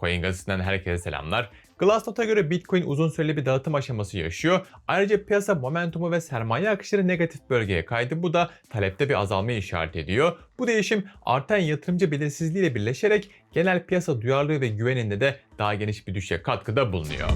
Coin gazetesinden herkese selamlar. Glassnode'a göre Bitcoin uzun süreli bir dağıtım aşaması yaşıyor. Ayrıca piyasa momentumu ve sermaye akışları negatif bölgeye kaydı. Bu da talepte bir azalmayı işaret ediyor. Bu değişim artan yatırımcı belirsizliğiyle birleşerek genel piyasa duyarlılığı ve güveninde de daha geniş bir düşüşe katkıda bulunuyor.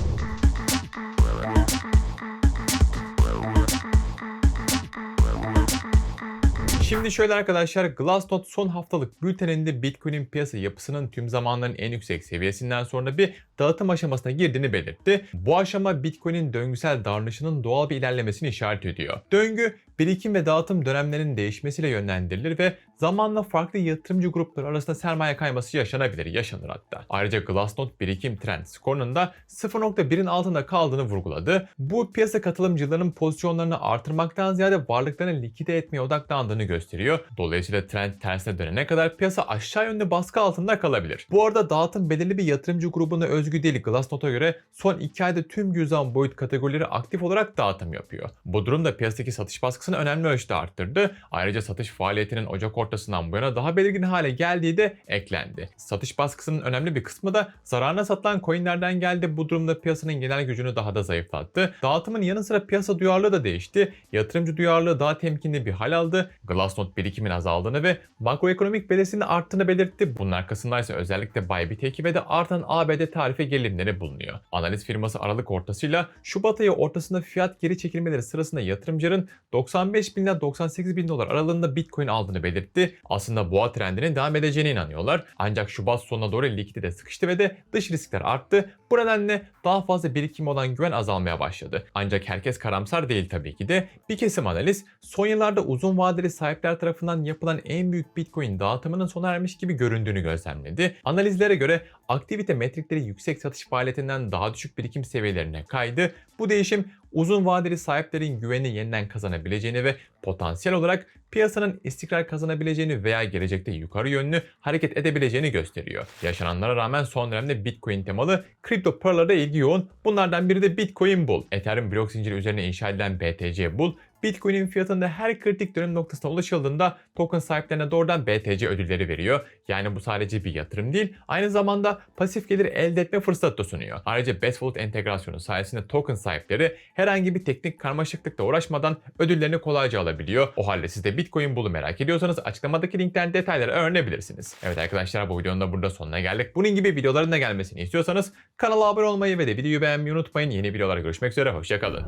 Şimdi şöyle arkadaşlar Glassnode son haftalık bülteninde Bitcoin'in piyasa yapısının tüm zamanların en yüksek seviyesinden sonra bir dağıtım aşamasına girdiğini belirtti. Bu aşama Bitcoin'in döngüsel davranışının doğal bir ilerlemesini işaret ediyor. Döngü birikim ve dağıtım dönemlerinin değişmesiyle yönlendirilir ve zamanla farklı yatırımcı grupları arasında sermaye kayması yaşanabilir, yaşanır hatta. Ayrıca Glassnode birikim trend skorunun da 0.1'in altında kaldığını vurguladı. Bu piyasa katılımcılarının pozisyonlarını artırmaktan ziyade varlıklarını likide etmeye odaklandığını gösteriyor. Dolayısıyla trend tersine dönene kadar piyasa aşağı yönlü baskı altında kalabilir. Bu arada dağıtım belirli bir yatırımcı grubuna özgü değil. Glassnode'a göre son 2 ayda tüm cüzdan boyut kategorileri aktif olarak dağıtım yapıyor. Bu durum da piyasadaki satış baskısını önemli ölçüde arttırdı. Ayrıca satış faaliyetinin Ocak ortasından bu yana daha belirgin hale geldiği de eklendi. Satış baskısının önemli bir kısmı da zararına satılan coinlerden geldi. Bu durumda piyasanın genel gücünü daha da zayıflattı. Dağıtımın yanı sıra piyasa duyarlılığı da değişti. Yatırımcı duyarlılığı daha temkinli bir hal aldı. Glassnode birikimin azaldığını ve makroekonomik belirsizliğinin arttığını belirtti. Bunun arkasında ise özellikle Bybit ekibi de artan ABD tarife gerilimleri bulunuyor. Analiz firması Aralık ortasıyla Şubat ayı ortasında fiyat geri çekilmeleri sırasında yatırımcıların 95 bin ile 98 bin dolar aralığında Bitcoin aldığını belirtti. Aslında boğa trendinin devam edeceğine inanıyorlar. Ancak Şubat sonuna doğru likidite sıkıştı ve de dış riskler arttı. Bu nedenle daha fazla birikim olan güven azalmaya başladı. Ancak herkes karamsar değil tabii ki de. Bir kesim analiz son yıllarda uzun vadeli sahipler tarafından yapılan en büyük Bitcoin dağıtımının sona ermiş gibi göründüğünü gözlemledi. Analizlere göre aktivite metrikleri yüksek satış faaliyetinden daha düşük birikim seviyelerine kaydı. Bu değişim uzun vadeli sahiplerin güveni yeniden kazanabileceğini ve potansiyel olarak piyasanın istikrar kazanabileceğini veya gelecekte yukarı yönlü hareket edebileceğini gösteriyor. Yaşananlara rağmen son dönemde Bitcoin temalı kripto paralara ilgi yoğun. Bunlardan biri de Bitcoin Bull. Ethereum blok zinciri üzerine inşa edilen BTC Bull, Bitcoin'in fiyatında her kritik dönem noktasına ulaşıldığında token sahiplerine doğrudan BTC ödülleri veriyor. Yani bu sadece bir yatırım değil, aynı zamanda pasif gelir elde etme fırsatı da sunuyor. Ayrıca Best Wallet entegrasyonu sayesinde token sahipleri herhangi bir teknik karmaşıklıkla uğraşmadan ödüllerini kolayca alabiliyor. O halde siz de Bitcoin Bull'u merak ediyorsanız açıklamadaki linkten detayları öğrenebilirsiniz. Evet arkadaşlar bu videonun da burada sonuna geldik. Bunun gibi videoların da gelmesini istiyorsanız kanala abone olmayı ve de videoyu beğenmeyi unutmayın. Yeni videolarda görüşmek üzere, hoşçakalın.